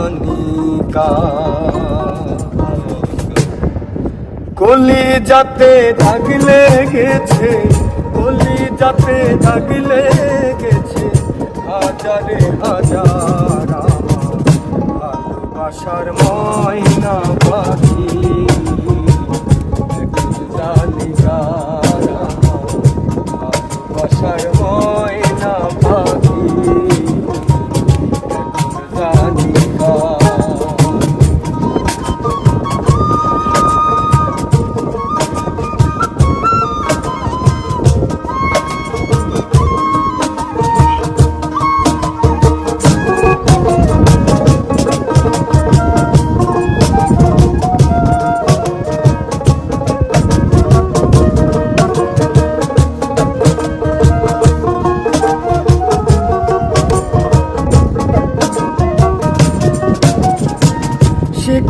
জানি কলি যাতে দাগ গেছে কলি যাতে দাগ গেছে হাজারে হাজার ভালোবাসার ময়না পাখি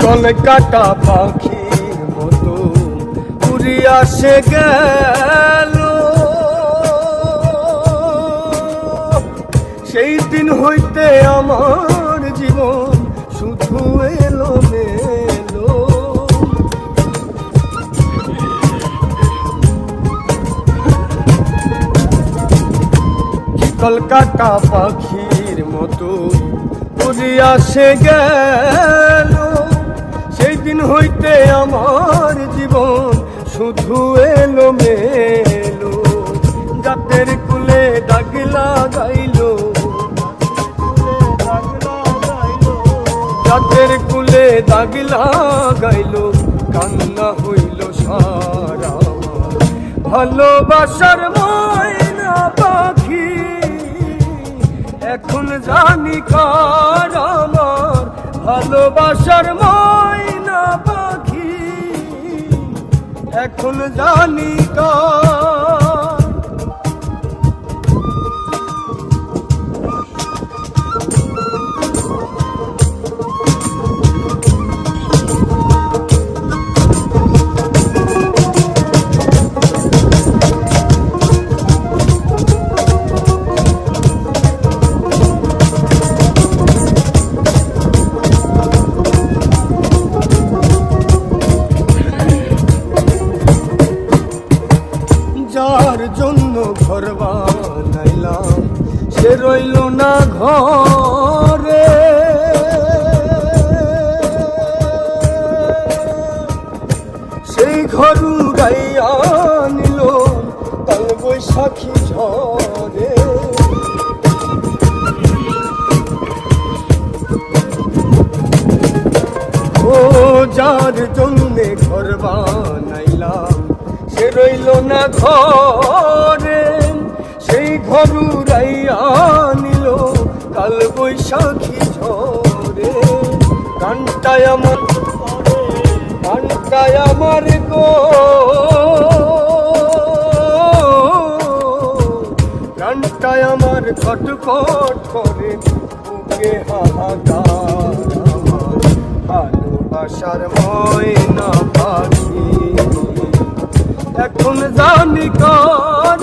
শিকল কাটা পাখির মতো উড়িয়া সে গেল। সেই দিন হইতে আমার জীবন শুধু এলো মেলো কলকাতা পাখির মতো উড়িয়া সে গেল। হইতে আমার জীবন শুধু এলো মেলো জাতের কুলে দাগ লাগাইলো জাতের কুলে দাগ লাগাইলো কান্না হইল সারা। ভালোবাসার ময়না পাখি, এখন জানি কার আমার। ভালোবাসার ময়না এখন জানি কার ঘর বানাইলাম সে রইল না ঘরে। সেই ঘর গাইয়া নিল কাল বৈশাখী ঝরে। ও যার জন্যে ঘর বানাইলাম সে রইল না ঘরে। উড়াইয়া নিল কাল বৈশাখী ঝরে গানটায় আমার গানটায় আমার গো। গানটায় আমার খটখট করে, বুকে হাহাকার ভালোবাসার ময়না পাখি। এখন জানি কার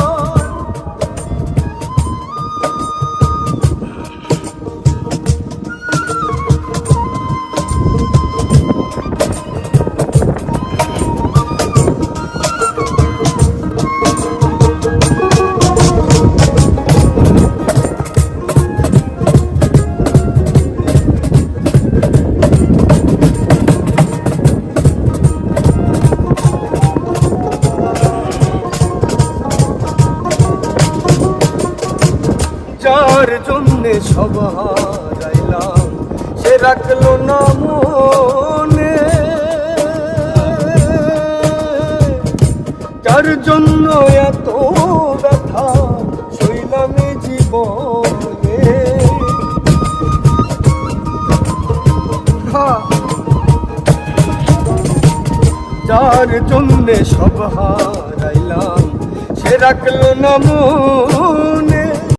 যার জন্যে সব হারাইলাম সে রাখল না মনে যার জন্য এত ব্যথা শৈলামে জীবনে। হ্যাঁ। যার জন্যে সব হারাইলাম সে রাখল না মন